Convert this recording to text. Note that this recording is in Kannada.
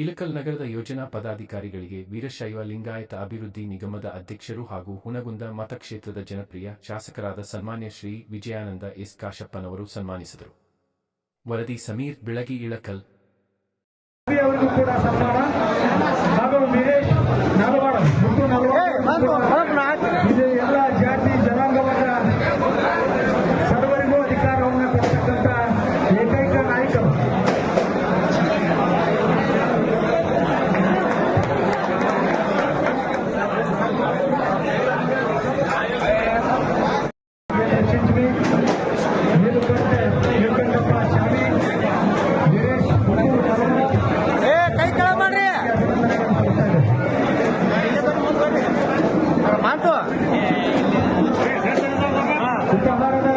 ಇಳಕಲ್ ನಗರದ ಯೋಜನಾ ಪದಾಧಿಕಾರಿಗಳಿಗೆ ವೀರಶೈವ ಲಿಂಗಾಯತ ಅಭಿವೃದ್ಧಿ ನಿಗಮದ ಅಧ್ಯಕ್ಷರು ಹಾಗೂ ಹುನಗುಂದ ಮತಕ್ಷೇತ್ರದ ಜನಪ್ರಿಯ ಶಾಸಕರಾದ ಸನ್ಮಾನ್ಯ ಶ್ರೀ ವಿಜಯಾನಂದ ಎಸ್ ಕಾಶಪ್ಪನವರು ಸನ್ಮಾನಿಸಿದರು. ವರದಿ ಸಮೀರ್, ಬೆಳಗಿ, ಇಳಕಲ್. Así